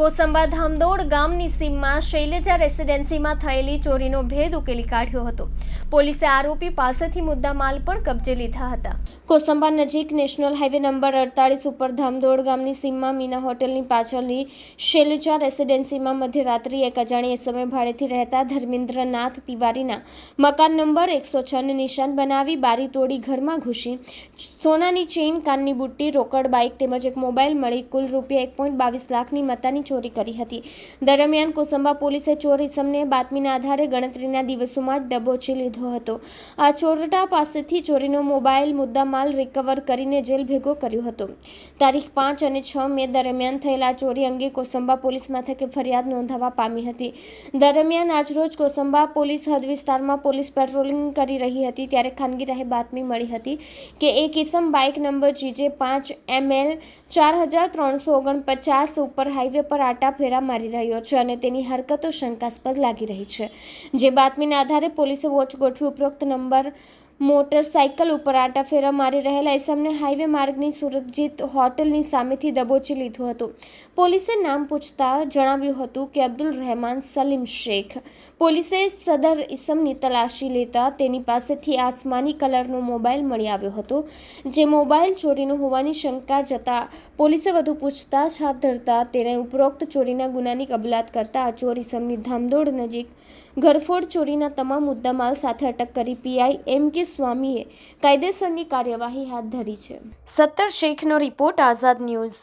કોસંબા ધામદોડ ગામની સીમમાં શૈલજા રેસિડેન્સીમાં થયેલી ચોરીનો ભેદ ઉકેલી કાઢ્યો હતો. પોલીસે આરોપી પાસેથી મુદ્દામાલ પણ કબજે લીધા હતા. કોસંબા નજીક નેશનલ હાઈવે નંબર અડતાળીસ ઉપર ધામદોડ ગામની સીમમાં મીના હોટલની પાછળની શૈલજા રેસિડેન્સીમાં મધ્યરાત્રિ એક અજાણ્યા સમય ભાડેથી રહેતા ધર્મેન્દ્રનાથ તિવારીના મકાન નંબર એકસો છને નિશાન બનાવી બારી તોડી ઘરમાં ઘૂસી. સોનાની ચેઇન, કાનની બુટ્ટી, રોકડ બાઇક તેમજ એક મોબાઈલ મળી કુલ રૂપિયા એક પોઈન્ટ બાવીસ લાખની મત્તાની ચોરી કરી હતી. દરમિયાન કોસંબા પોલીસે ચોર ઇસમને બાતમીના આધારે ગણતરીના દિવસોમાં જ દબોચી લીધો હતો. આ ચોરટા પાસેથી ચોરીનો મોબાઈલ મુદ્દામાલ રિકવર કરીને જેલ ભેગો કર્યો હતો. તારીખ પાંચ અને છ મે દરમિયાન થયેલા ચોરી અંગે કોસંબા પોલીસ મથકે ફરિયાદ નોંધાવા પામી હતી. દરમિયાન આજરોજ કોસંબા પોલીસ હદ વિસ્તારમાં પોલીસ પેટ્રોલિંગ કરી રહી હતી ત્યારે ખાનગી રાહે બાતમી મળી હતી કે એક ઇસમ બાઇક નંબર જીજે પાંચ એમએલ ચાર હજાર ત્રણસો ઓગણપચાસ ઉપર હાઈવે પર આટા ફેરા મારી રહ્યો છે અને તેની હરકતો શંકાસ્પદ લાગી રહી છે. જે બાતમીના આધારે પોલીસે વોચ ગોઠવી ઉપરોક્ત નંબર મોટરસાઇકલ ઉપર આટા ફેરા મારી રહેલા ઇસમને હાઈવે માર્ગની સુરક્ષિત હોટલની સામેથી દબોચી લીધો હતો. પોલીસે નામ પૂછતા જણાવ્યું હતું કે અબ્દુલ રહેમાન સલીમ શેખ. પોલીસે સદર ઇસમની તલાશી લેતા તેની પાસેથી આસમાની કલરનો મોબાઈલ મળી આવ્યો હતો, જે મોબાઈલ ચોરીનો હોવાની શંકા જતા પોલીસે વધુ પૂછતાછ હાથ ધરતા તેને ઉપરોક્ત ચોરીના ગુનાની કબૂલાત કરતા આ ચોર ઇસમની ધામદોડ નજીક ઘરફોડ ચોરીના તમામ મુદ્દામાલ સાથે અટક કરી પીઆઈ એમ કે સ્વામીએ કાયદેસરની કાર્યવાહી હાથ ધરી છે. સત્તર શેખનો રિપોર્ટ આઝાદ ન્યૂઝ.